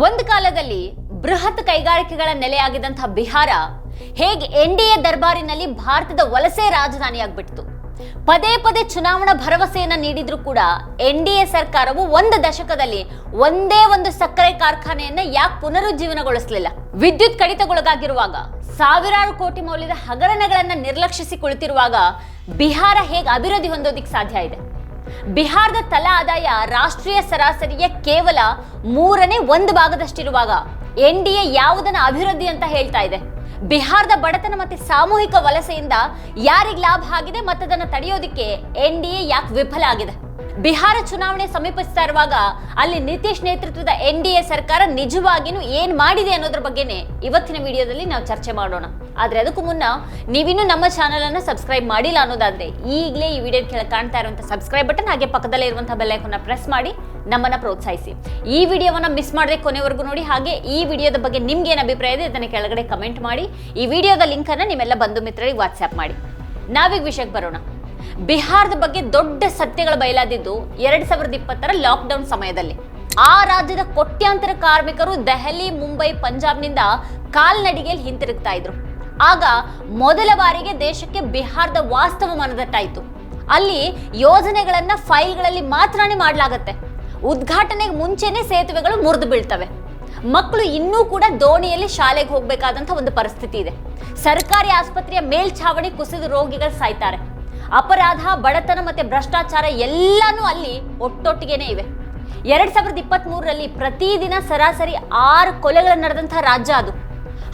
ಒಂದು ಕಾಲದಲ್ಲಿ ಬೃಹತ್ ಕೈಗಾರಿಕೆಗಳ ನೆಲೆಯಾಗಿದ್ದಂತಹ ಬಿಹಾರ ಹೇಗೆ ಎನ್ ಡಿ ಎ ದರ್ಬಾರಿನಲ್ಲಿ ಭಾರತದ ವಲಸೆ ರಾಜಧಾನಿಯಾಗ್ಬಿಡ್ತು ಪದೇ ಪದೇ ಚುನಾವಣಾ ಭರವಸೆಯನ್ನ ನೀಡಿದ್ರು ಕೂಡ ಎನ್ ಡಿ ಎ ಸರ್ಕಾರವು ಒಂದು ದಶಕದಲ್ಲಿ ಒಂದೇ ಒಂದು ಸಕ್ಕರೆ ಕಾರ್ಖಾನೆಯನ್ನ ಯಾಕೆ ಪುನರುಜ್ಜೀವನಗೊಳಿಸಲಿಲ್ಲ? ವಿದ್ಯುತ್ ಕಡಿತಗೊಳಗಾಗಿರುವಾಗ, ಸಾವಿರಾರು ಕೋಟಿ ಮೌಲ್ಯದ ಹಗರಣಗಳನ್ನ ನಿರ್ಲಕ್ಷಿಸಿ ಕುಳಿತಿರುವಾಗ ಬಿಹಾರ ಹೇಗೆ ಅಭಿವೃದ್ಧಿ ಹೊಂದೋದಿಕ್ ಸಾಧ್ಯ ಇದೆ? ಬಿಹಾರದ ತಲಾ ಆದಾಯ ರಾಷ್ಟ್ರೀಯ ಸರಾಸರಿಯ ಕೇವಲ ಮೂರನೇ ಒಂದು ಭಾಗದಷ್ಟಿರುವಾಗ ಎನ್ ಡಿ ಎ ಯಾವುದನ್ನ ಅಭಿವೃದ್ಧಿ ಅಂತ ಹೇಳ್ತಾ ಇದೆ? ಬಿಹಾರದ ಬಡತನ ಮತ್ತೆ ಸಾಮೂಹಿಕ ವಲಸೆಯಿಂದ ಯಾರಿಗೆ ಲಾಭ ಆಗಿದೆ ಮತ್ತದನ್ನ ತಡೆಯೋದಿಕ್ಕೆ ಎನ್ ಡಿ ಎ ಯಾಕೆ ವಿಫಲ ಆಗಿದೆ? ಬಿಹಾರ ಚುನಾವಣೆ ಸಮೀಪಿಸ್ತಾ ಇರುವಾಗ ಅಲ್ಲಿ ನಿತೀಶ್ ನೇತೃತ್ವದ ಎನ್ ಡಿ ಎ ಸರ್ಕಾರ ನಿಜವಾಗಿಯೂ ಏನ್ ಮಾಡಿದೆ ಅನ್ನೋದ್ರ ಬಗ್ಗೆನೇ ಇವತ್ತಿನ ವಿಡಿಯೋದಲ್ಲಿ ನಾವು ಚರ್ಚೆ ಮಾಡೋಣ. ಆದ್ರೆ ಅದಕ್ಕೂ ಮುನ್ನ ನೀವಿನ್ನೂ ನಮ್ಮ ಚಾನಲ್ ಅನ್ನ ಸಬ್ಸ್ಕ್ರೈಬ್ ಮಾಡಿಲ್ಲ ಅನ್ನೋದಾದ್ರೆ ಈಗಲೇ ಈ ವಿಡಿಯೋ ಕೆಳಗೆ ಕಾಣ್ತಾ ಇರುವಂತಹ ಸಬ್ಸ್ಕ್ರೈಬ್ ಬಟನ್ ಹಾಗೆ ಪಕ್ಕದಲ್ಲೇ ಇರುವಂತಹ ಬೆಲ್ ಐಕಾನ್ನ ಪ್ರೆಸ್ ಮಾಡಿ ನಮ್ಮನ್ನ ಪ್ರೋತ್ಸಾಹಿಸಿ. ಈ ವಿಡಿಯೋವನ್ನ ಮಿಸ್ ಮಾಡದೆ ಕೊನೆವರೆಗೂ ನೋಡಿ, ಹಾಗೆ ಈ ವಿಡಿಯೋದ ಬಗ್ಗೆ ನಿಮ್ಗೆ ಏನು ಅಭಿಪ್ರಾಯ ಇದೆ ಇದನ್ನ ಕೆಳಗಡೆ ಕಮೆಂಟ್ ಮಾಡಿ, ಈ ವಿಡಿಯೋದ ಲಿಂಕ್ ಅನ್ನ ನಿಮ್ಮೆಲ್ಲ ಬಂಧು ಮಿತ್ರರಿಗೆ ವಾಟ್ಸ್ಆಪ್ ಮಾಡಿ. ನಾವೀಗ ವಿಷಯಕ್ಕೆ ಬರೋಣ. ಬಿಹಾರದ ಬಗ್ಗೆ ದೊಡ್ಡ ಸತ್ಯಗಳು ಬಯಲಾದಿದ್ದು ಎರಡ್ ಸಾವಿರದ ಇಪ್ಪತ್ತರ ಲಾಕ್ಡೌನ್ ಸಮಯದಲ್ಲಿ. ಆ ರಾಜ್ಯದ ಕೋಟ್ಯಾಂತರ ಕಾರ್ಮಿಕರು ದೆಹಲಿ, ಮುಂಬೈ, ಪಂಜಾಬ್ನಿಂದ ಕಾಲ್ನಡಿಗೆಯಲ್ಲಿ ಹಿಂತಿರುಗ್ತಾ ಇದ್ರು. ಆಗ ಮೊದಲ ಬಾರಿಗೆ ದೇಶಕ್ಕೆ ಬಿಹಾರದ ವಾಸ್ತವ ಮನದಟ್ಟಾಯಿತು. ಅಲ್ಲಿ ಯೋಜನೆಗಳನ್ನ ಫೈಲ್ಗಳಲ್ಲಿ ಮಾತ್ರನೇ ಮಾಡಲಾಗತ್ತೆ. ಉದ್ಘಾಟನೆಗೆ ಮುಂಚೆನೆ ಸೇತುವೆಗಳು ಮುರಿದು ಬೀಳ್ತವೆ. ಮಕ್ಕಳು ಇನ್ನೂ ಕೂಡ ದೋಣಿಯಲ್ಲಿ ಶಾಲೆಗೆ ಹೋಗ್ಬೇಕಾದಂಥ ಒಂದು ಪರಿಸ್ಥಿತಿ ಇದೆ. ಸರ್ಕಾರಿ ಆಸ್ಪತ್ರೆಯ ಮೇಲ್ಛಾವಣಿ ಕುಸಿದು ರೋಗಿಗಳು ಸಾಯ್ತಾರೆ. ಅಪರಾಧ, ಬಡತನ ಮತ್ತೆ ಭ್ರಷ್ಟಾಚಾರ ಎಲ್ಲನೂ ಅಲ್ಲಿ ಒಟ್ಟೊಟ್ಟಿಗೆನೇ ಇವೆ. ಎರಡು ಸಾವಿರದ ಇಪ್ಪತ್ತ್ಮೂರರಲ್ಲಿ ಪ್ರತಿದಿನ ಸರಾಸರಿ ಆರು ಕೊಲೆಗಳು ನಡೆದಂತಹ ರಾಜ್ಯ ಅದು.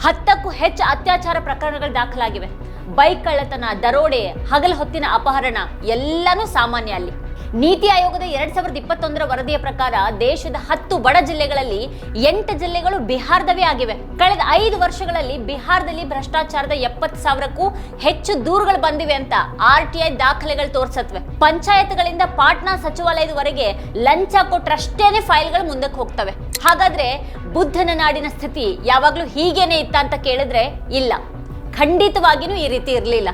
ಹತ್ತಕ್ಕೂ ಹೆಚ್ಚು ಅತ್ಯಾಚಾರ ಪ್ರಕರಣಗಳು ದಾಖಲಾಗಿವೆ. ಬೈಕ್ ಕಳ್ಳತನ ದರೋಡೆ ಹಗಲ ಹೊತ್ತಿನ ಅಪಹರಣ ಎಲ್ಲನೂ ಸಾಮಾನ್ಯ ಅಲ್ಲಿ. ನೀತಿ ಆಯೋಗದ ಎರಡ್ ಸಾವಿರದ ಇಪ್ಪತ್ತೊಂದರ ವರದಿಯ ಪ್ರಕಾರ ದೇಶದ ಹತ್ತು ಬಡ ಜಿಲ್ಲೆಗಳಲ್ಲಿ ಎಂಟು ಜಿಲ್ಲೆಗಳು ಬಿಹಾರದವೇ ಆಗಿವೆ. ಕಳೆದ ಐದು ವರ್ಷಗಳಲ್ಲಿ ಬಿಹಾರದಲ್ಲಿ ಭ್ರಷ್ಟಾಚಾರದ ಎಪ್ಪತ್ ಸಾವಿರಕ್ಕೂ ಹೆಚ್ಚು ದೂರುಗಳು ಬಂದಿವೆ ಅಂತ ಆರ್ ಟಿ ಐ ದಾಖಲೆಗಳು ತೋರಿಸತ್ವೆ. ಪಂಚಾಯತ್ಗಳಿಂದ ಪಾಟ್ನಾ ಸಚಿವಾಲಯದವರೆಗೆ ಲಂಚ ಕೊಟ್ಟರಷ್ಟೇನೆ ಫೈಲ್ಗಳು ಮುಂದಕ್ಕೆ ಹೋಗ್ತವೆ. ಹಾಗಾದ್ರೆ ಬುದ್ಧನ ನಾಡಿನ ಸ್ಥಿತಿ ಯಾವಾಗಲೂ ಹೀಗೇನೆ ಇತ್ತ ಅಂತ ಕೇಳಿದ್ರೆ ಇಲ್ಲ. ಖಂಡಿತವಾಗಿಯೂ ಈ ರೀತಿ ಇರಲಿಲ್ಲ.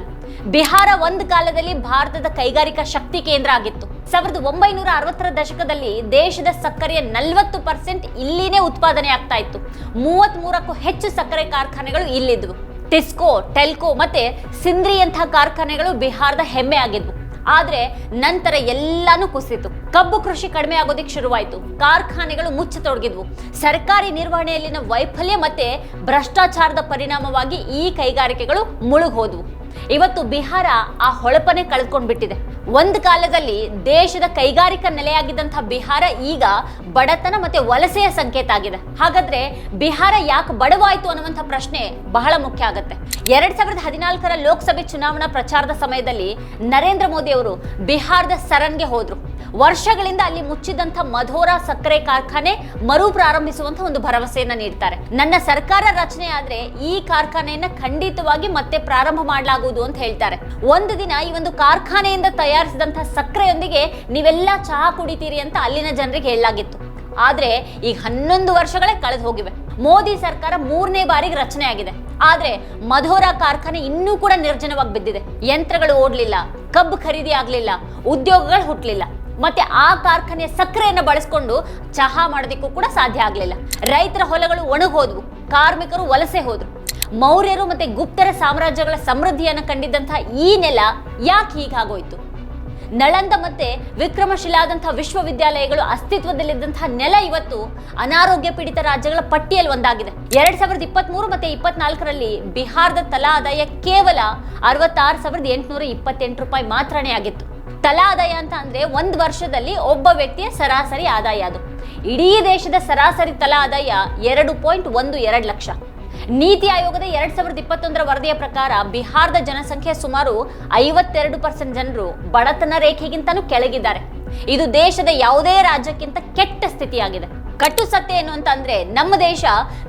ಬಿಹಾರ ಒಂದು ಕಾಲದಲ್ಲಿ ಭಾರತದ ಕೈಗಾರಿಕಾ ಶಕ್ತಿ ಕೇಂದ್ರ ಆಗಿತ್ತು. ಸಾವಿರದ ಒಂಬೈನೂರ ಅರವತ್ತರ ದಶಕದಲ್ಲಿ ದೇಶದ ಸಕ್ಕರೆಯ ನಲವತ್ತು ಪರ್ಸೆಂಟ್ ಇಲ್ಲಿನೇ ಉತ್ಪಾದನೆ ಆಗ್ತಾ ಇತ್ತು. ಮೂವತ್ತ್ ಮೂರಕ್ಕೂ ಹೆಚ್ಚು ಸಕ್ಕರೆ ಕಾರ್ಖಾನೆಗಳು ಇಲ್ಲಿದ್ವು. ಟಿಸ್ಕೋ ಟೆಲ್ಕೋ ಮತ್ತೆ ಸಿಂದ್ರಿಯಂತಹ ಕಾರ್ಖಾನೆಗಳು ಬಿಹಾರದ ಹೆಮ್ಮೆ ಆಗಿದ್ವು. ಆದ್ರೆ ನಂತರ ಎಲ್ಲಾನು ಕುಸಿತು. ಕಬ್ಬು ಕೃಷಿ ಕಡಿಮೆ ಆಗೋದಿಕ್ ಶುರುವಾಯಿತು. ಕಾರ್ಖಾನೆಗಳು ಮುಚ್ಚತೊಡಗಿದ್ವು ಸರ್ಕಾರಿ ನಿರ್ವಹಣೆಯಲ್ಲಿನ ವೈಫಲ್ಯ ಮತ್ತೆ ಭ್ರಷ್ಟಾಚಾರದ ಪರಿಣಾಮವಾಗಿ ಈ ಕೈಗಾರಿಕೆಗಳು ಮುಳುಗೋದ್ವು ಇವತ್ತು ಬಿಹಾರ ಆ ಹೊಳಪನೆ ಕಳೆದುಕೊಂಡು ಬಿಟ್ಟಿದೆ ಒಂದು ಕಾಲದಲ್ಲಿ ದೇಶದ ಕೈಗಾರಿಕಾ ನೆಲೆಯಾಗಿದ್ದಂತಹ ಬಿಹಾರ ಈಗ ಬಡತನ ಮತ್ತೆ ವಲಸೆಯ ಸಂಕೇತ ಆಗಿದೆ. ಹಾಗಾದ್ರೆ ಬಿಹಾರ ಯಾಕೆ ಬಡವಾಯಿತು ಅನ್ನುವಂಥ ಪ್ರಶ್ನೆ ಬಹಳ ಮುಖ್ಯ ಆಗುತ್ತೆ. ಎರಡ್ ಸಾವಿರದ ಹದಿನಾಲ್ಕರ ಲೋಕಸಭೆ ಚುನಾವಣಾ ಪ್ರಚಾರದ ಸಮಯದಲ್ಲಿ ನರೇಂದ್ರ ಮೋದಿ ಅವರು ಬಿಹಾರದ ಸರಣ್ಗೆ ಹೋದ್ರು. ವರ್ಷಗಳಿಂದ ಅಲ್ಲಿ ಮುಚ್ಚಿದಂಥ ಮಧೋರ ಸಕ್ಕರೆ ಕಾರ್ಖಾನೆ ಮರು ಪ್ರಾರಂಭಿಸುವಂತ ಒಂದು ಭರವಸೆಯನ್ನ ನೀಡ್ತಾರೆ. ನನ್ನ ಸರ್ಕಾರ ರಚನೆ ಆದ್ರೆ ಈ ಕಾರ್ಖಾನೆಯನ್ನ ಖಂಡಿತವಾಗಿ ಮತ್ತೆ ಪ್ರಾರಂಭ ಮಾಡಲಾಗುವುದು ಅಂತ ಹೇಳ್ತಾರೆ. ಒಂದು ದಿನ ಈ ಒಂದು ಕಾರ್ಖಾನೆಯಿಂದ ತಯಾರಿಸಿದಂತಹ ಸಕ್ಕರೆಯೊಂದಿಗೆ ನೀವೆಲ್ಲ ಚಹಾ ಕುಡಿತೀರಿ ಅಂತ ಅಲ್ಲಿನ ಜನರಿಗೆ ಹೇಳಲಾಗಿತ್ತು. ಆದ್ರೆ ಈಗ ಹನ್ನೊಂದು ವರ್ಷಗಳೇ ಕಳೆದು ಹೋಗಿವೆ. ಮೋದಿ ಸರ್ಕಾರ ಮೂರನೇ ಬಾರಿಗೆ ರಚನೆ ಆಗಿದೆ. ಆದ್ರೆ ಮಧೋರಾ ಕಾರ್ಖಾನೆ ಇನ್ನೂ ಕೂಡ ನಿರ್ಜನವಾಗಿ ಬಿದ್ದಿದೆ. ಯಂತ್ರಗಳು ಓಡ್ಲಿಲ್ಲ, ಕಬ್ಬು ಖರೀದಿ ಆಗ್ಲಿಲ್ಲ, ಉದ್ಯೋಗಗಳು ಹುಟ್ಲಿಲ್ಲ. ಮತ್ತೆ ಆ ಕಾರ್ಖಾನೆಯ ಸಕ್ಕರೆಯನ್ನು ಬಳಸ್ಕೊಂಡು ಚಹಾ ಮಾಡೋದಕ್ಕೂ ಕೂಡ ಸಾಧ್ಯ ಆಗಲಿಲ್ಲ. ರೈತರ ಹೊಲಗಳು ಒಣಗೋದ್ವು, ಕಾರ್ಮಿಕರು ವಲಸೆ ಹೋದ್ರು. ಮೌರ್ಯರು ಮತ್ತೆ ಗುಪ್ತರ ಸಾಮ್ರಾಜ್ಯಗಳ ಸಮೃದ್ಧಿಯನ್ನು ಕಂಡಿದ್ದಂತಹ ಈ ನೆಲ ಯಾಕೆ ಹೀಗಾಗೋಯ್ತು? ನಳಂದ ಮತ್ತೆ ವಿಕ್ರಮಶಿಲಾದಂತಹ ವಿಶ್ವವಿದ್ಯಾಲಯಗಳು ಅಸ್ತಿತ್ವದಲ್ಲಿದ್ದಂತಹ ನೆಲ ಇವತ್ತು ಅನಾರೋಗ್ಯ ಪೀಡಿತ ರಾಜ್ಯಗಳ ಪಟ್ಟಿಯಲ್ಲಿ ಒಂದಾಗಿದೆ. ಎರಡ್ ಸಾವಿರದ ಇಪ್ಪತ್ತ್ ಮೂರು ಮತ್ತೆ ಇಪ್ಪತ್ನಾಲ್ಕರಲ್ಲಿ ಬಿಹಾರದ ತಲಾ ಆದಾಯ ಕೇವಲ ಅರವತ್ತಾರು ಸಾವಿರದ ಎಂಟುನೂರ ಇಪ್ಪತ್ತೆಂಟು ರೂಪಾಯಿ ಮಾತ್ರನೇ ಆಗಿತ್ತು. ತಲಾ ಆದಾಯ ಅಂತ ಅಂದ್ರೆ ಒಂದು ವರ್ಷದಲ್ಲಿ ಒಬ್ಬ ವ್ಯಕ್ತಿಯ ಸರಾಸರಿ ಆದಾಯ ಅದು. ಇಡೀ ದೇಶದ ಸರಾಸರಿ ತಲಾ ಆದಾಯ ಎರಡು ಪಾಯಿಂಟ್ ಒಂದು ಎರಡು ಲಕ್ಷ. ನೀತಿ ಆಯೋಗದ ಎರಡ್ ಸಾವಿರದ ಇಪ್ಪತ್ತೊಂದರ ವರದಿಯ ಪ್ರಕಾರ ಬಿಹಾರದ ಜನಸಂಖ್ಯೆ ಸುಮಾರು ಐವತ್ತೆರಡು ಪರ್ಸೆಂಟ್ ಜನರು ಬಡತನ ರೇಖೆಗಿಂತನೂ ಕೆಳಗಿದ್ದಾರೆ. ಇದು ದೇಶದ ಯಾವುದೇ ರಾಜ್ಯಕ್ಕಿಂತ ಕೆಟ್ಟ ಸ್ಥಿತಿಯಾಗಿದೆ. ಕಟ್ಟು ಸತ್ಯ ಏನು ಅಂತಂದ್ರೆ ನಮ್ಮ ದೇಶ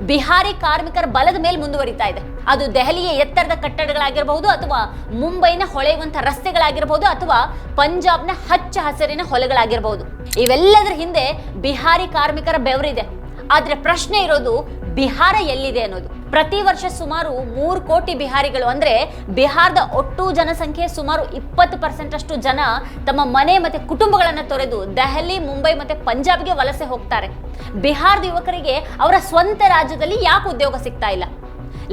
ಬಿಹಾರಿ ಕಾರ್ಮಿಕರ ಬಲದ ಮೇಲೆ ಮುಂದುವರಿತಾ ಇದೆ. ಅದು ದೆಹಲಿಯ ಎತ್ತರದ ಕಟ್ಟಡಗಳಾಗಿರಬಹುದು ಅಥವಾ ಮುಂಬೈನ ಹೊಳೆಯುವಂತ ರಸ್ತೆಗಳಾಗಿರಬಹುದು ಅಥವಾ ಪಂಜಾಬ್ನ ಹಚ್ಚ ಹಸಿರಿನ ಹೊಲಗಳಾಗಿರಬಹುದು. ಇವೆಲ್ಲದರ ಹಿಂದೆ ಬಿಹಾರಿ ಕಾರ್ಮಿಕರ ಬೆವರಿದೆ. ಆದ್ರೆ ಪ್ರಶ್ನೆ ಇರೋದು ಬಿಹಾರ ಎಲ್ಲಿದೆ ಅನ್ನೋದು. ಪ್ರತಿ ವರ್ಷ ಸುಮಾರು ಮೂರು ಕೋಟಿ ಬಿಹಾರಿಗಳು ಅಂದ್ರೆ ಬಿಹಾರದ ಒಟ್ಟು ಜನಸಂಖ್ಯೆ ಸುಮಾರು ಇಪ್ಪತ್ತು ಪರ್ಸೆಂಟ್ ಅಷ್ಟು ಜನ ತಮ್ಮ ಮನೆ ಮತ್ತೆ ಕುಟುಂಬಗಳನ್ನ ತೊರೆದು ದೆಹಲಿ, ಮುಂಬೈ ಮತ್ತೆ ಪಂಜಾಬ್ಗೆ ವಲಸೆ ಹೋಗ್ತಾರೆ. ಬಿಹಾರದ ಯುವಕರಿಗೆ ಅವರ ಸ್ವಂತ ರಾಜ್ಯದಲ್ಲಿ ಯಾಕೆ ಉದ್ಯೋಗ ಸಿಗ್ತಾ ಇಲ್ಲ?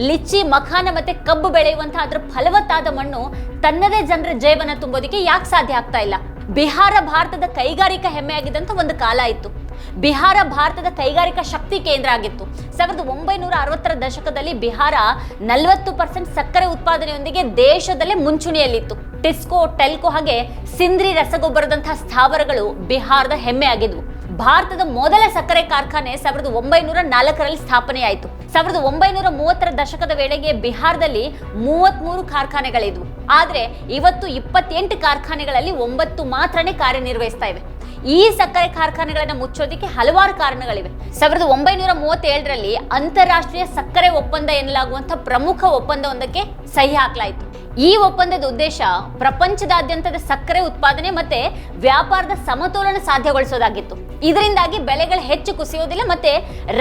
ಲಿಚ್ಚಿ, ಮಖಾನ ಮತ್ತೆ ಕಬ್ಬು ಬೆಳೆಯುವಂತಹ ಅದರ ಫಲವತ್ತಾದ ಮಣ್ಣು ತನ್ನದೇ ಜನರ ಜೀವನ ತುಂಬೋದಕ್ಕೆ ಯಾಕೆ ಸಾಧ್ಯ ಆಗ್ತಾ ಇಲ್ಲ? ಬಿಹಾರ ಭಾರತದ ಕೈಗಾರಿಕಾ ಹೆಮ್ಮೆಯಾಗಿದ್ದಂತ ಒಂದು ಕಾಲ ಇತ್ತು. ಬಿಹಾರ ಭಾರತದ ಕೈಗಾರಿಕಾ ಶಕ್ತಿ ಕೇಂದ್ರ ಆಗಿತ್ತು. ಸಾವಿರದ ಒಂಬೈನೂರ ಅರವತ್ತರ ದಶಕದಲ್ಲಿ ಬಿಹಾರ ನಲವತ್ತು ಪರ್ಸೆಂಟ್ ಸಕ್ಕರೆ ಉತ್ಪಾದನೆಯೊಂದಿಗೆ ದೇಶದಲ್ಲೇ ಮುಂಚೂಣಿಯಲ್ಲಿತ್ತು. ಟಿಸ್ಕೋ, ಟೆಲ್ಕೋ ಹಾಗೆ ಸಿಂದ್ರಿ ರಸಗೊಬ್ಬರದಂತಹ ಸ್ಥಾವರಗಳು ಬಿಹಾರದ ಹೆಮ್ಮೆಯಾಗಿದ್ವು. ಭಾರತದ ಮೊದಲ ಸಕ್ಕರೆ ಕಾರ್ಖಾನೆ ಸಾವಿರದ ಒಂಬೈನೂರ ನಾಲ್ಕರಲ್ಲಿ ಸ್ಥಾಪನೆಯಾಯಿತು. ಸಾವಿರದ ಒಂಬೈನೂರ ಮೂವತ್ತರ ದಶಕದ ವೇಳೆಗೆ ಬಿಹಾರದಲ್ಲಿ ಮೂವತ್ಮೂರು ಕಾರ್ಖಾನೆಗಳಿದ್ವು. ಆದರೆ, ಇವತ್ತು ಇಪ್ಪತ್ತೆಂಟು ಕಾರ್ಖಾನೆಗಳಲ್ಲಿ ಒಂಬತ್ತು ಮಾತ್ರನೇ ಕಾರ್ಯನಿರ್ವಹಿಸ್ತಾ ಇವೆ. ಈ ಸಕ್ಕರೆ ಕಾರ್ಖಾನೆಗಳನ್ನು ಮುಚ್ಚೋದಕ್ಕೆ ಹಲವಾರು ಕಾರಣಗಳಿವೆ. ಸಾವಿರದ ಒಂಬೈನೂರ ಮೂವತ್ತೇಳರಲ್ಲಿ ಅಂತಾರಾಷ್ಟ್ರೀಯ ಸಕ್ಕರೆ ಒಪ್ಪಂದ ಎನ್ನಲಾಗುವಂತಹ ಪ್ರಮುಖ ಒಪ್ಪಂದವೊಂದಕ್ಕೆ ಸಹಿ ಹಾಕಲಾಯಿತು. ಈ ಒಪ್ಪಂದದ ಉದ್ದೇಶ ಪ್ರಪಂಚದಾದ್ಯಂತದ ಸಕ್ಕರೆ ಉತ್ಪಾದನೆ ಮತ್ತೆ ವ್ಯಾಪಾರದ ಸಮತೋಲನ ಸಾಧ್ಯಗೊಳಿಸೋದಾಗಿತ್ತು. ಇದರಿಂದಾಗಿ ಬೆಲೆಗಳು ಹೆಚ್ಚು ಕುಸಿಯೋದಿಲ್ಲ ಮತ್ತೆ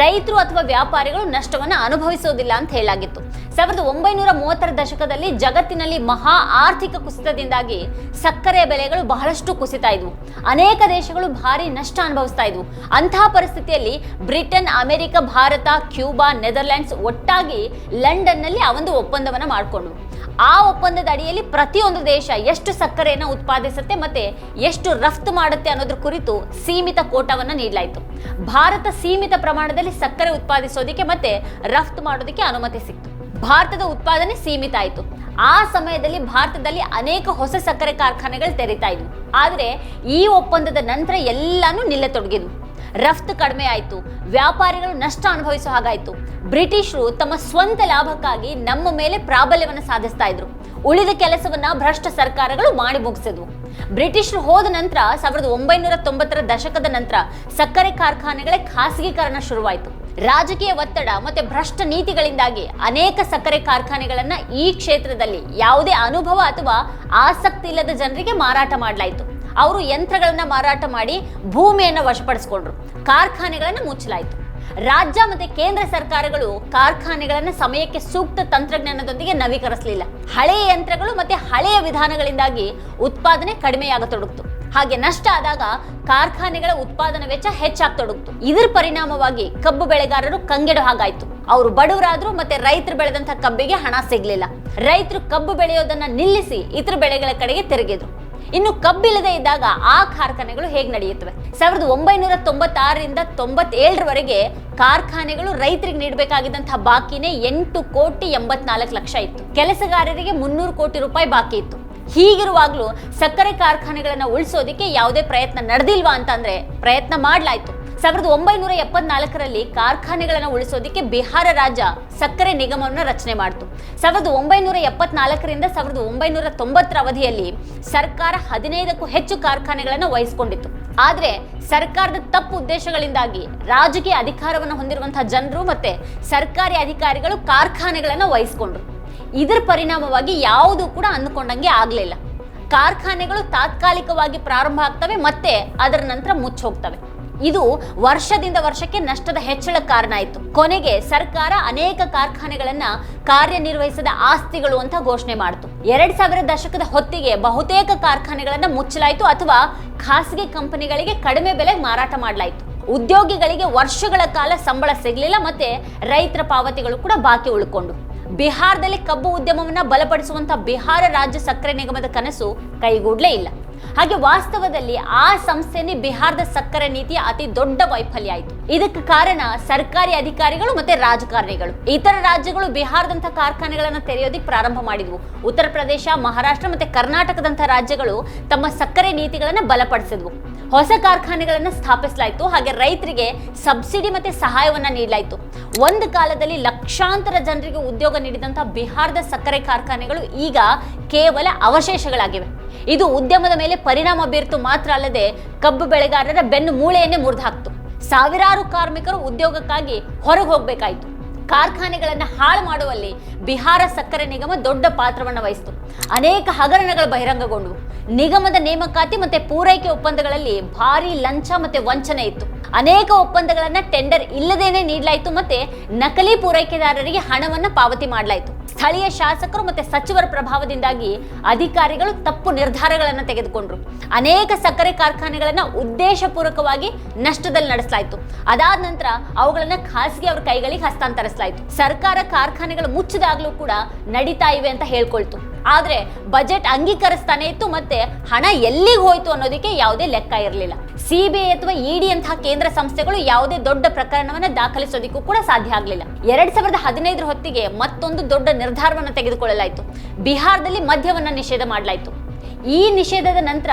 ರೈತರು ಅಥವಾ ವ್ಯಾಪಾರಿಗಳು ನಷ್ಟವನ್ನು ಅನುಭವಿಸೋದಿಲ್ಲ ಅಂತ ಹೇಳಲಾಗಿತ್ತು. ಸಾವಿರದ ಒಂಬೈನೂರ ಮೂವತ್ತರ ದಶಕದಲ್ಲಿ ಜಗತ್ತಿನಲ್ಲಿ ಮಹಾ ಆರ್ಥಿಕ ಕುಸಿತದಿಂದಾಗಿ ಸಕ್ಕರೆ ಬೆಲೆಗಳು ಬಹಳಷ್ಟು ಕುಸಿತಾ ಇದ್ವು. ಅನೇಕ ದೇಶಗಳು ಭಾರಿ ನಷ್ಟ ಅನುಭವಿಸ್ತಾ ಇದ್ವು. ಅಂತಹ ಪರಿಸ್ಥಿತಿಯಲ್ಲಿ Britain, America, Bharat, Cuba Netherlands ಒಟ್ಟಾಗಿ ಲಂಡನ್ನಲ್ಲಿ ಆ ಒಂದು ಒಪ್ಪಂದವನ್ನು ಮಾಡಿಕೊಂಡ್ವು ಆ ಒಪ್ಪಂದದ ಅಡಿಯಲ್ಲಿ ಪ್ರತಿಯೊಂದು ದೇಶ ಎಷ್ಟು ಸಕ್ಕರೆಯನ್ನು ಉತ್ಪಾದಿಸುತ್ತೆ ಮತ್ತೆ ಎಷ್ಟು ರಫ್ತು ಮಾಡುತ್ತೆ ಅನ್ನೋದ್ರ ಕುರಿತು ಸೀಮಿತ ಕೋಟಾವನ್ನು ನೀಡಲಾಯಿತು. ಭಾರತ ಸೀಮಿತ ಪ್ರಮಾಣದಲ್ಲಿ ಸಕ್ಕರೆ ಉತ್ಪಾದಿಸೋದಕ್ಕೆ ಮತ್ತೆ ರಫ್ತು ಮಾಡೋದಕ್ಕೆ ಅನುಮತಿ ಸಿಕ್ತು. ಭಾರತದ ಉತ್ಪಾದನೆ ಸೀಮಿತ ಆಯಿತು. ಆ ಸಮಯದಲ್ಲಿ ಭಾರತದಲ್ಲಿ ಅನೇಕ ಹೊಸ ಸಕ್ಕರೆ ಕಾರ್ಖಾನೆಗಳು ತೆರೀತಾ ಇದ್ವು. ಆದರೆ ಈ ಒಪ್ಪಂದದ ನಂತರ ಎಲ್ಲಾನು ನಿಲ್ಲತೊಡಗಿದ್ವು. ರಫ್ತು ಕಡಿಮೆ ಆಯಿತು. ವ್ಯಾಪಾರಿಗಳು ನಷ್ಟ ಅನುಭವಿಸೋ ಹಾಗಾಯಿತು. ಬ್ರಿಟಿಷರು ತಮ್ಮ ಸ್ವಂತ ಲಾಭಕ್ಕಾಗಿ ನಮ್ಮ ಮೇಲೆ ಪ್ರಾಬಲ್ಯವನ್ನು ಸಾಧಿಸ್ತಾ ಇದ್ರು. ಉಳಿದ ಕೆಲಸವನ್ನ ಭ್ರಷ್ಟ ಸರ್ಕಾರಗಳು ಮಾಡಿ ಮುಗಿಸಿದ್ವು. ಬ್ರಿಟಿಷರು ಹೋದ ನಂತರ ಸಾವಿರದ ಒಂಬೈನೂರ ತೊಂಬತ್ತರ ದಶಕದ ನಂತರ ಸಕ್ಕರೆ ಕಾರ್ಖಾನೆಗಳೇ ಖಾಸಗೀಕರಣ ಶುರುವಾಯಿತು. ರಾಜಕೀಯ ಒತ್ತಡ ಮತ್ತೆ ಭ್ರಷ್ಟ ನೀತಿಗಳಿಂದಾಗಿ ಅನೇಕ ಸಕ್ಕರೆ ಕಾರ್ಖಾನೆಗಳನ್ನ ಈ ಕ್ಷೇತ್ರದಲ್ಲಿ ಯಾವುದೇ ಅನುಭವ ಅಥವಾ ಆಸಕ್ತಿ ಇಲ್ಲದ ಜನರಿಗೆ ಮಾರಾಟ ಮಾಡಲಾಯಿತು. ಅವರು ಯಂತ್ರಗಳನ್ನ ಮಾರಾಟ ಮಾಡಿ ಭೂಮಿಯನ್ನ ವಶಪಡಿಸಿಕೊಂಡ್ರು. ಕಾರ್ಖಾನೆಗಳನ್ನ ಮುಚ್ಚಲಾಯಿತು. ರಾಜ್ಯ ಮತ್ತೆ ಕೇಂದ್ರ ಸರ್ಕಾರಗಳು ಕಾರ್ಖಾನೆಗಳನ್ನ ಸಮಯಕ್ಕೆ ಸೂಕ್ತ ತಂತ್ರಜ್ಞಾನದೊಂದಿಗೆ ನವೀಕರಿಸಲಿಲ್ಲ. ಹಳೆಯ ಯಂತ್ರಗಳು ಮತ್ತೆ ಹಳೆಯ ವಿಧಾನಗಳಿಂದಾಗಿ ಉತ್ಪಾದನೆ ಕಡಿಮೆಯಾಗತೊಡಗಿತು. ಹಾಗೆ ನಷ್ಟ ಆದಾಗ ಕಾರ್ಖಾನೆಗಳ ಉತ್ಪಾದನಾ ವೆಚ್ಚ ಹೆಚ್ಚಾಗ್ತೊಡಗಿತು. ಇದರ ಪರಿಣಾಮವಾಗಿ ಕಬ್ಬು ಬೆಳೆಗಾರರು ಕಂಗೆಡು ಹಾಗಾಯ್ತು. ಅವರು ಬಡವರಾದ್ರು ಮತ್ತೆ ರೈತರು ಬೆಳೆದಂತ ಕಬ್ಬಿಗೆ ಹಣ ಸಿಗ್ಲಿಲ್ಲ. ರೈತರು ಕಬ್ಬು ಬೆಳೆಯೋದನ್ನ ನಿಲ್ಲಿಸಿ ಇತರ ಬೆಳೆಗಳ ಕಡೆಗೆ ತಿರುಗಿದ್ರು. ಇನ್ನು ಕಬ್ಬಿಲ್ಲದೆ ಇದ್ದಾಗ ಆ ಕಾರ್ಖಾನೆಗಳು ಹೇಗೆ ನಡೆಯುತ್ತವೆ? ಸಾವಿರದ ಒಂಬೈನೂರ ತೊಂಬತ್ತಾರರಿಂದ ತೊಂಬತ್ತೇಳರವರೆಗೆ ಕಾರ್ಖಾನೆಗಳು ರೈತರಿಗೆ ನೀಡಬೇಕಾಗಿದ್ದಂತಹ ಬಾಕಿನೇ ಎಂಟು ಕೋಟಿ ಎಂಬತ್ನಾಲ್ಕು ಲಕ್ಷ ಇತ್ತು. ಕೆಲಸಗಾರರಿಗೆ ಮುನ್ನೂರು ಕೋಟಿ ರೂಪಾಯಿ ಬಾಕಿ ಇತ್ತು. ಹೀಗಿರುವಾಗಲೂ ಸಕ್ಕರೆ ಕಾರ್ಖಾನೆಗಳನ್ನು ಉಳಿಸೋದಕ್ಕೆ ಯಾವುದೇ ಪ್ರಯತ್ನ ನಡೆದಿಲ್ವಾ ಅಂತಂದ್ರೆ ಪ್ರಯತ್ನ ಮಾಡಲಾಯ್ತು. ಸಾವಿರದ ಒಂಬೈನೂರ ಎಪ್ಪತ್ನಾಲ್ಕರಲ್ಲಿ ಕಾರ್ಖಾನೆಗಳನ್ನು ಉಳಿಸೋದಕ್ಕೆ ಬಿಹಾರ ರಾಜ್ಯ ಸಕ್ಕರೆ ನಿಗಮವನ್ನು ರಚನೆ ಮಾಡಿತು. ಸಾವಿರದ ಒಂಬೈನೂರ ಎಪ್ಪತ್ನಾಲ್ಕರಿಂದ ಸಾವಿರದ ಒಂಬೈನೂರ ತೊಂಬತ್ತರ ಅವಧಿಯಲ್ಲಿ ಸರ್ಕಾರ ಹದಿನೈದಕ್ಕೂ ಹೆಚ್ಚು ಕಾರ್ಖಾನೆಗಳನ್ನು ವಹಿಸಿಕೊಂಡಿತ್ತು. ಆದರೆ ಸರ್ಕಾರದ ತಪ್ಪು ಉದ್ದೇಶಗಳಿಂದಾಗಿ ರಾಜಕೀಯ ಅಧಿಕಾರವನ್ನು ಹೊಂದಿರುವಂತಹ ಜನರು ಮತ್ತೆ ಸರ್ಕಾರಿ ಅಧಿಕಾರಿಗಳು ಕಾರ್ಖಾನೆಗಳನ್ನು ವಹಿಸಿಕೊಂಡ್ರು. ಇದರ ಪರಿಣಾಮವಾಗಿ ಯಾವುದೂ ಕೂಡ ಅಂದುಕೊಂಡಂಗೆ ಆಗಲಿಲ್ಲ. ಕಾರ್ಖಾನೆಗಳು ತಾತ್ಕಾಲಿಕವಾಗಿ ಪ್ರಾರಂಭ ಆಗ್ತವೆ ಮತ್ತೆ ಅದರ ನಂತರ ಮುಚ್ಚಿ ಹೋಗ್ತವೆ ಇದು ವರ್ಷದಿಂದ ವರ್ಷಕ್ಕೆ ನಷ್ಟದ ಹೆಚ್ಚಳ ಕಾರಣ ಆಯಿತು. ಕೊನೆಗೆ ಸರ್ಕಾರ ಅನೇಕ ಕಾರ್ಖಾನೆಗಳನ್ನ ಕಾರ್ಯನಿರ್ವಹಿಸದ ಆಸ್ತಿಗಳು ಅಂತ ಘೋಷಣೆ ಮಾಡಿತು. ಎರಡ್ ಸಾವಿರ ದಶಕದ ಹೊತ್ತಿಗೆ ಬಹುತೇಕ ಕಾರ್ಖಾನೆಗಳನ್ನ ಮುಚ್ಚಲಾಯಿತು ಅಥವಾ ಖಾಸಗಿ ಕಂಪನಿಗಳಿಗೆ ಕಡಿಮೆ ಬೆಲೆ ಮಾರಾಟ ಮಾಡಲಾಯಿತು. ಉದ್ಯೋಗಿಗಳಿಗೆ ವರ್ಷಗಳ ಕಾಲ ಸಂಬಳ ಸಿಗಲಿಲ್ಲ ಮತ್ತೆ ರೈತರ ಪಾವತಿಗಳು ಕೂಡ ಬಾಕಿ ಉಳ್ಕೊಂಡು. ಬಿಹಾರದಲ್ಲಿ ಕಬ್ಬು ಉದ್ಯಮವನ್ನ ಬಲಪಡಿಸುವಂತ ಬಿಹಾರ ರಾಜ್ಯ ಸಕ್ಕರೆ ನಿಗಮದ ಕನಸು ಕೈಗೂಡ್ಲೇ ಇಲ್ಲ. ಹಾಗೆ ವಾಸ್ತವದಲ್ಲಿ ಆ ಸಂಸ್ಥೆನೇ ಬಿಹಾರದ ಸಕ್ಕರೆ ನೀತಿಯ ಅತಿ ದೊಡ್ಡ ವೈಫಲ್ಯ ಆಯಿತು. ಇದಕ್ಕೆ ಕಾರಣ ಸರ್ಕಾರಿ ಅಧಿಕಾರಿಗಳು ಮತ್ತೆ ರಾಜಕಾರಣಿಗಳು. ಇತರ ರಾಜ್ಯಗಳು ಬಿಹಾರದಂತಹ ಕಾರ್ಖಾನೆಗಳನ್ನು ತೆರೆಯೋದಿಕ್ ಪ್ರಾರಂಭ ಮಾಡಿದ್ವು. ಉತ್ತರ ಪ್ರದೇಶ, ಮಹಾರಾಷ್ಟ್ರ ಮತ್ತೆ ಕರ್ನಾಟಕದಂತಹ ರಾಜ್ಯಗಳು ತಮ್ಮ ಸಕ್ಕರೆ ನೀತಿಗಳನ್ನು ಬಲಪಡಿಸಿದ್ವು. ಹೊಸ ಕಾರ್ಖಾನೆಗಳನ್ನು ಸ್ಥಾಪಿಸಲಾಯಿತು. ಹಾಗೆ ರೈತರಿಗೆ ಸಬ್ಸಿಡಿ ಮತ್ತೆ ಸಹಾಯವನ್ನ ನೀಡಲಾಯಿತು. ಒಂದು ಕಾಲದಲ್ಲಿ ಲಕ್ಷಾಂತರ ಜನರಿಗೆ ಉದ್ಯೋಗ ನೀಡಿದಂತಹ ಬಿಹಾರದ ಸಕ್ಕರೆ ಕಾರ್ಖಾನೆಗಳು ಈಗ ಕೇವಲ ಅವಶೇಷಗಳಾಗಿವೆ. ಇದು ಉದ್ಯಮದ ಮೇಲೆ ಪರಿಣಾಮ ಬೀರ್ತು ಮಾತ್ರ ಅಲ್ಲದೆ ಕಬ್ಬು ಬೆಳೆಗಾರರ ಬೆನ್ನು ಮೂಳೆಯನ್ನೇ ಮುರಿದು ಹಾಕ್ತು ಸಾವಿರಾರು ಕಾರ್ಮಿಕರು ಉದ್ಯೋಗಕ್ಕಾಗಿ ಹೊರಗೆ ಹೋಗಬೇಕಾಯಿತು. ಕಾರ್ಖಾನೆಗಳನ್ನು ಹಾಳು ಮಾಡುವಲ್ಲಿ ಬಿಹಾರ ಸಕ್ಕರೆ ನಿಗಮ ದೊಡ್ಡ ಪಾತ್ರವನ್ನು ವಹಿಸಿತು. ಅನೇಕ ಹಗರಣಗಳು ಬಹಿರಂಗಗೊಂಡವು ನಿಗಮದ ನೇಮಕಾತಿ ಮತ್ತೆ ಪೂರೈಕೆ ಒಪ್ಪಂದಗಳಲ್ಲಿ ಭಾರಿ ಲಂಚ ಮತ್ತೆ ವಂಚನೆ ಇತ್ತು. ಅನೇಕ ಒಪ್ಪಂದಗಳನ್ನು ಟೆಂಡರ್ ಇಲ್ಲದೇನೆ ನೀಡಲಾಯಿತು ಮತ್ತೆ ನಕಲಿ ಪೂರೈಕೆದಾರರಿಗೆ ಹಣವನ್ನು ಪಾವತಿ ಮಾಡಲಾಯಿತು. ಸ್ಥಳೀಯ ಶಾಸಕರು ಮತ್ತು ಸಚಿವರ ಪ್ರಭಾವದಿಂದಾಗಿ ಅಧಿಕಾರಿಗಳು ತಪ್ಪು ನಿರ್ಧಾರಗಳನ್ನು ತೆಗೆದುಕೊಂಡ್ರು. ಅನೇಕ ಸಕ್ಕರೆ ಕಾರ್ಖಾನೆಗಳನ್ನು ಉದ್ದೇಶಪೂರ್ವಕವಾಗಿ ನಷ್ಟದಲ್ಲಿ ನಡೆಸಲಾಯಿತು. ಅದಾದ ನಂತರ ಅವುಗಳನ್ನು ಖಾಸಗಿ ಅವರ ಕೈಗಳಿಗೆ ಹಸ್ತಾಂತರಿಸಲಾಯಿತು. ಸರ್ಕಾರ ಕಾರ್ಖಾನೆಗಳು ಮುಚ್ಚಿದಾಗ್ಲೂ ಕೂಡ ನಡೀತಾ ಇವೆ ಅಂತ ಹೇಳ್ಕೊಳ್ತು. ಆದ್ರೆ ಬಜೆಟ್ ಅಂಗೀಕರಿಸ್ತಾನೆ ಇತ್ತು ಮತ್ತೆ ಹಣ ಎಲ್ಲಿಗೆ ಹೋಯಿತು ಅನ್ನೋದಕ್ಕೆ ಯಾವುದೇ ಲೆಕ್ಕ ಇರಲಿಲ್ಲ. ಸಿ ಬಿ ಐ ಅಥವಾ ಇಡಿ ಅಂತಹ ಕೇಂದ್ರ ಸಂಸ್ಥೆಗಳು ಯಾವುದೇ ದೊಡ್ಡ ಪ್ರಕರಣವನ್ನು ದಾಖಲಿಸೋದಕ್ಕೂ ಕೂಡ ಸಾಧ್ಯ ಆಗಲಿಲ್ಲ. ಎರಡ್ ಸಾವಿರದ ಹದಿನೈದರ ಹೊತ್ತಿಗೆ ಮತ್ತೊಂದು ದೊಡ್ಡ ನಿರ್ಧಾರವನ್ನು ತೆಗೆದುಕೊಳ್ಳಲಾಯಿತು. ಬಿಹಾರದಲ್ಲಿ ಮದ್ಯವನ್ನು ನಿಷೇಧ ಮಾಡಲಾಯಿತು. ಈ ನಿಷೇಧದ ನಂತರ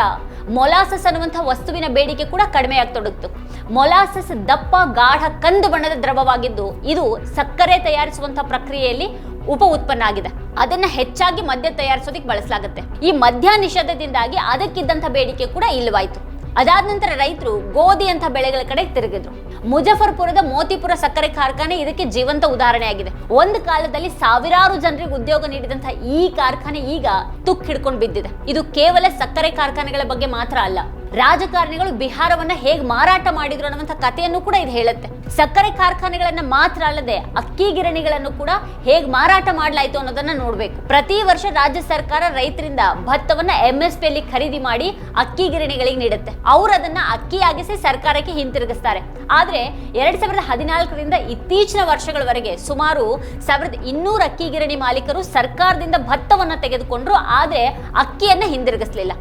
ಮೊಲಾಸಸ್ ಅನ್ನುವಂಥ ವಸ್ತುವಿನ ಬೇಡಿಕೆ ಕೂಡ ಕಡಿಮೆ ಆಗ್ತೊಡಗಿತು ಮೊಲಾಸಸ್ ದಪ್ಪ, ಗಾಢ, ಕಂದು ಬಣ್ಣದ ದ್ರವವಾಗಿದ್ದು ಇದು ಸಕ್ಕರೆ ತಯಾರಿಸುವಂತಹ ಪ್ರಕ್ರಿಯೆಯಲ್ಲಿ ಉಪ ಉತ್ಪನ್ನ ಆಗಿದೆ. ಅದನ್ನ ಹೆಚ್ಚಾಗಿ ಮದ್ಯ ತಯಾರಿಸೋದಕ್ಕೆ ಬಳಸಲಾಗುತ್ತೆ. ಈ ಮದ್ಯ ನಿಷೇಧದಿಂದಾಗಿ ಅದಕ್ಕಿದ್ದಂಥ ಬೇಡಿಕೆ ಕೂಡ ಇಲ್ಲವಾಯಿತು. ಅದಾದ ನಂತರ ರೈತರು ಗೋಧಿ ಅಂತ ಬೆಳೆಗಳ ಕಡೆ ತಿರುಗಿದ್ರು. ಮುಜಫರ್ಪುರದ ಮೋತಿಪುರ ಸಕ್ಕರೆ ಕಾರ್ಖಾನೆ ಇದಕ್ಕೆ ಜೀವಂತ ಉದಾಹರಣೆಯಾಗಿದೆ ಒಂದು ಕಾಲದಲ್ಲಿ ಸಾವಿರಾರು ಜನರಿಗೆ ಉದ್ಯೋಗ ನೀಡಿದಂತಹ ಈ ಕಾರ್ಖಾನೆ ಈಗ ತುಕ್ ಹಿಡ್ಕೊಂಡು ಬಿದ್ದಿದೆ. ಇದು ಕೇವಲ ಸಕ್ಕರೆ ಕಾರ್ಖಾನೆಗಳ ಬಗ್ಗೆ ಮಾತ್ರ ಅಲ್ಲ. ರಾಜಕಾರಣಿಗಳು ಬಿಹಾರವನ್ನ ಹೇಗೆ ಮಾರಾಟ ಮಾಡಿದ್ರು ಅನ್ನುವಂಥ ಕಥೆಯನ್ನು ಕೂಡ ಇದು ಹೇಳುತ್ತೆ. ಸಕ್ಕರೆ ಕಾರ್ಖಾನೆಗಳನ್ನ ಮಾತ್ರ ಅಲ್ಲದೆ ಅಕ್ಕಿ ಗಿರಣಿಗಳನ್ನು ಕೂಡ ಹೇಗೆ ಮಾರಾಟ ಮಾಡಲಾಯಿತು ಅನ್ನೋದನ್ನ ನೋಡ್ಬೇಕು. ಪ್ರತಿ ವರ್ಷ ರಾಜ್ಯ ಸರ್ಕಾರ ರೈತರಿಂದ ಭತ್ತವನ್ನ ಎಂ ಎಸ್ ಪಿಯಲ್ಲಿ ಖರೀದಿ ಮಾಡಿ ಅಕ್ಕಿ ಗಿರಣಿಗಳಿಗೆ ನೀಡುತ್ತೆ. ಅವ್ರು ಅದನ್ನ ಅಕ್ಕಿಯಾಗಿಸಿ ಸರ್ಕಾರಕ್ಕೆ ಹಿಂತಿರುಗಿಸ್ತಾರೆ. ಆದ್ರೆ ಎರಡ್ ಸಾವಿರದ ಹದಿನಾಲ್ಕರಿಂದ ಇತ್ತೀಚಿನ ವರ್ಷಗಳವರೆಗೆ ಸುಮಾರು ಸಾವಿರದ ಇನ್ನೂರು ಅಕ್ಕಿ ಗಿರಣಿ ಮಾಲೀಕರು ಸರ್ಕಾರದಿಂದ ಭತ್ತವನ್ನ ತೆಗೆದುಕೊಂಡ್ರು, ಆದ್ರೆ ಅಕ್ಕಿಯನ್ನ ಹಿಂದಿರುಗಿಸ್ಲಿಲ್ಲ.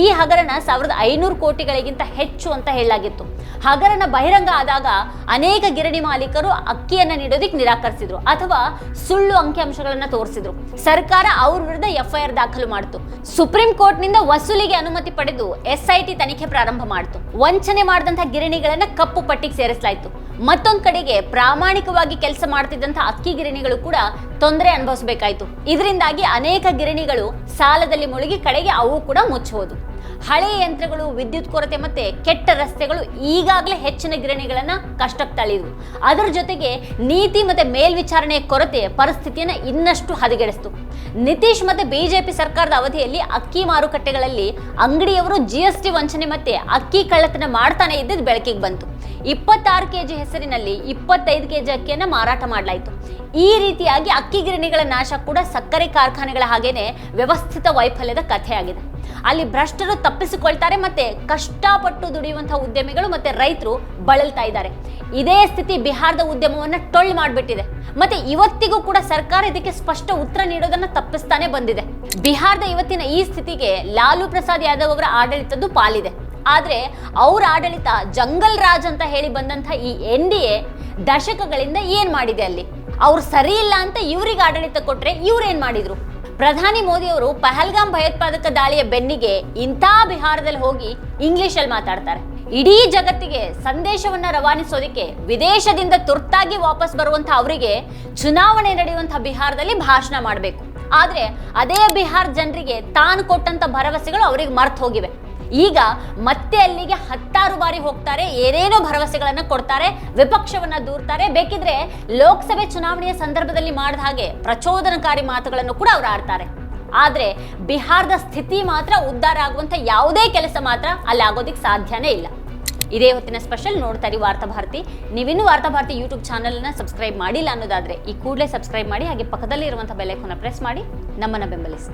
ಈ ಹಗರಣ ಸಾವಿರದ ಐನೂರು ಕೋಟಿಗಳಿಗಿಂತ ಹೆಚ್ಚು ಅಂತ ಹೇಳಲಾಗಿತ್ತು. ಹಗರಣ ಬಹಿರಂಗ ಆದಾಗ ಅನೇಕ ಗಿರಣಿ ಮಾಲೀಕರು ಅಕ್ಕಿಯನ್ನ ನೀಡೋದಕ್ಕೆ ನಿರಾಕರಿಸಿದ್ರು ಅಥವಾ ಸುಳ್ಳು ಅಂಕಿಅಂಶಗಳನ್ನ ತೋರಿಸಿದ್ರು. ಸರ್ಕಾರ ಅವ್ರ ವಿರುದ್ಧ ಎಫ್ಐಆರ್ ದಾಖಲು ಮಾಡಿತು. ಸುಪ್ರೀಂ ಕೋರ್ಟ್ನಿಂದ ವಸೂಲಿಗೆ ಅನುಮತಿ ಪಡೆದು ಎಸ್ಐಟಿ ತನಿಖೆ ಪ್ರಾರಂಭ ಮಾಡಿತು. ವಂಚನೆ ಮಾಡಿದಂತಹ ಗಿರಣಿಗಳನ್ನ ಕಪ್ಪು ಪಟ್ಟಿಗೆ ಸೇರಿಸಲಾಯಿತು. ಮತ್ತೊಂದ್ ಕಡೆಗೆ ಪ್ರಾಮಾಣಿಕವಾಗಿ ಕೆಲಸ ಮಾಡ್ತಿದ್ದಂತಹ ಅಕ್ಕಿ ಗಿರಣಿಗಳು ಕೂಡ ತೊಂದರೆ ಅನುಭವಿಸಬೇಕಾಯಿತು. ಇದರಿಂದಾಗಿ ಅನೇಕ ಗಿರಣಿಗಳು ಸಾಲದಲ್ಲಿ ಮುಳುಗಿ ಕಡೆಗೆ ಅವು ಕೂಡ ಮುಚ್ಚಬಹುದು ಹಳೆಯ ಯಂತ್ರಗಳು, ವಿದ್ಯುತ್ ಕೊರತೆ ಮತ್ತೆ ಕೆಟ್ಟ ರಸ್ತೆಗಳು ಈಗಾಗಲೇ ಹೆಚ್ಚಿನ ಗಿರಣಿಗಳನ್ನ ಕಷ್ಟಕ್ಕೆ ತಳ್ಳಿದ್ವು. ಅದರ ಜೊತೆಗೆ ನೀತಿ ಮತ್ತೆ ಮೇಲ್ವಿಚಾರಣೆಯ ಕೊರತೆ ಪರಿಸ್ಥಿತಿಯನ್ನ ಇನ್ನಷ್ಟು ಹದಗೆಡಿಸ್ತು. ನಿತೀಶ್ ಮತ್ತೆ ಬಿಜೆಪಿ ಸರ್ಕಾರದ ಅವಧಿಯಲ್ಲಿ ಅಕ್ಕಿ ಮಾರುಕಟ್ಟೆಗಳಲ್ಲಿ ಅಂಗಡಿಯವರು ಜಿ ಎಸ್ ಟಿ ವಂಚನೆ ಮತ್ತೆ ಅಕ್ಕಿ ಕಳ್ಳತನ ಮಾಡ್ತಾನೆ ಇದ್ದಿದ್ದು ಬೆಳಕಿಗೆ ಬಂತು. ಇಪ್ಪತ್ತಾರು ಕೆಜಿ ಹೆಸರಿನಲ್ಲಿ ಇಪ್ಪತ್ತೈದು ಕೆಜಿ ಅಕ್ಕಿಯನ್ನು ಮಾರಾಟ ಮಾಡಲಾಯಿತು. ಈ ರೀತಿಯಾಗಿ ಅಕ್ಕಿ ಗಿರಣಿಗಳ ನಾಶ ಕೂಡ ಸಕ್ಕರೆ ಕಾರ್ಖಾನೆಗಳ ಹಾಗೇನೆ ವ್ಯವಸ್ಥಿತ ವೈಫಲ್ಯದ ಕಥೆಯಾಗಿದೆ. ಅಲ್ಲಿ ಭ್ರಷ್ಟರು ತಪ್ಪಿಸಿಕೊಳ್ತಾರೆ ಮತ್ತೆ ಕಷ್ಟಪಟ್ಟು ದುಡಿಯುವಂತಹ ಉದ್ಯಮಿಗಳು ಮತ್ತೆ ರೈತರು ಬಳಲ್ತಾ ಇದ್ದಾರೆ. ಇದೇ ಸ್ಥಿತಿ ಬಿಹಾರದ ಉದ್ಯಮವನ್ನ ಟೊಳ್ಳು ಮಾಡಿಬಿಟ್ಟಿದೆ. ಮತ್ತೆ ಇವತ್ತಿಗೂ ಕೂಡ ಸರ್ಕಾರ ಇದಕ್ಕೆ ಸ್ಪಷ್ಟ ಉತ್ತರ ನೀಡೋದನ್ನ ತಪ್ಪಿಸ್ತಾನೆ ಬಂದಿದೆ. ಬಿಹಾರದ ಇವತ್ತಿನ ಈ ಸ್ಥಿತಿಗೆ ಲಾಲು ಪ್ರಸಾದ್ ಯಾದವ್ ಅವರ ಆಡಳಿತದ್ದು ಪಾಲಿದೆ. ಆದ್ರೆ ಅವ್ರ ಆಡಳಿತ ಜಂಗಲ್ ರಾಜ್ ಅಂತ ಹೇಳಿ ಬಂದಂತ ಈ ಎನ್ ಡಿ ಎ ದಶಕಗಳಿಂದ ಏನ್ ಮಾಡಿದೆ ಅಲ್ಲಿ? ಅವ್ರು ಸರಿ ಇಲ್ಲ ಅಂತ ಇವ್ರಿಗೆ ಆಡಳಿತ ಕೊಟ್ರೆ ಇವ್ರೇನ್ ಮಾಡಿದ್ರು? ಪ್ರಧಾನಿ ಮೋದಿ ಅವರು ಪಹಲ್ಗಾಮ್ ಭಯೋತ್ಪಾದಕ ದಾಳಿಯ ಬೆನ್ನಿಗೆ ಇಂಥ ಬಿಹಾರದಲ್ಲಿ ಹೋಗಿ ಇಂಗ್ಲಿಷ್ ಅಲ್ಲಿ ಮಾತಾಡ್ತಾರೆ. ಇಡೀ ಜಗತ್ತಿಗೆ ಸಂದೇಶವನ್ನ ರವಾನಿಸೋದಿಕ್ಕೆ ವಿದೇಶದಿಂದ ತುರ್ತಾಗಿ ವಾಪಸ್ ಬರುವಂತ ಅವರಿಗೆ ಚುನಾವಣೆ ನಡೆಯುವಂತಹ ಬಿಹಾರದಲ್ಲಿ ಭಾಷಣ ಮಾಡಬೇಕು. ಆದ್ರೆ ಅದೇ ಬಿಹಾರ್ ಜನರಿಗೆ ತಾನು ಕೊಟ್ಟಂತ ಭರವಸೆಗಳು ಅವರಿಗೆ ಮರ್ತು ಹೋಗಿವೆ. ಈಗ ಮತ್ತೆ ಅಲ್ಲಿಗೆ ಹತ್ತಾರು ಬಾರಿ ಹೋಗ್ತಾರೆ, ಏನೇನೋ ಭರವಸೆಗಳನ್ನ ಕೊಡ್ತಾರೆ, ವಿಪಕ್ಷವನ್ನ ದೂರ್ತಾರೆ. ಬೇಕಿದ್ರೆ ಲೋಕಸಭೆ ಚುನಾವಣೆಯ ಸಂದರ್ಭದಲ್ಲಿ ಮಾಡಿದ ಹಾಗೆ ಪ್ರಚೋದನಕಾರಿ ಮಾತುಗಳನ್ನು ಕೂಡ ಅವ್ರು ಆಡ್ತಾರೆ. ಆದ್ರೆ ಬಿಹಾರದ ಸ್ಥಿತಿ ಮಾತ್ರ ಉದ್ಧಾರ ಆಗುವಂತ ಯಾವುದೇ ಕೆಲಸ ಮಾತ್ರ ಅಲ್ಲಿ ಆಗೋದಿಕ್ ಸಾಧ್ಯನೇ ಇಲ್ಲ. ಇದೇ ಹೊತ್ತಿನ ಸ್ಪೆಷಲ್ ನೋಡ್ತಾ ಇರಿ ವಾರ್ತಾಭಾರತಿ ನೀವಿನ್ನೂ ವಾರ್ತಾ ಭಾರತಿ ಯೂಟ್ಯೂಬ್ ಚಾನಲ್ನ ಸಬ್ಸ್ಕ್ರೈಬ್ ಮಾಡಿಲ್ಲ ಅನ್ನೋದಾದ್ರೆ ಈ ಕೂಡಲೇ ಸಬ್ಸ್ಕ್ರೈಬ್ ಮಾಡಿ, ಹಾಗೆ ಪಕ್ಕದಲ್ಲಿ ಇರುವಂಥ ಬೆಲ್ಲೈಕನ್ನ ಪ್ರೆಸ್ ಮಾಡಿ, ನಮ್ಮನ್ನ ಬೆಂಬಲಿಸಿ.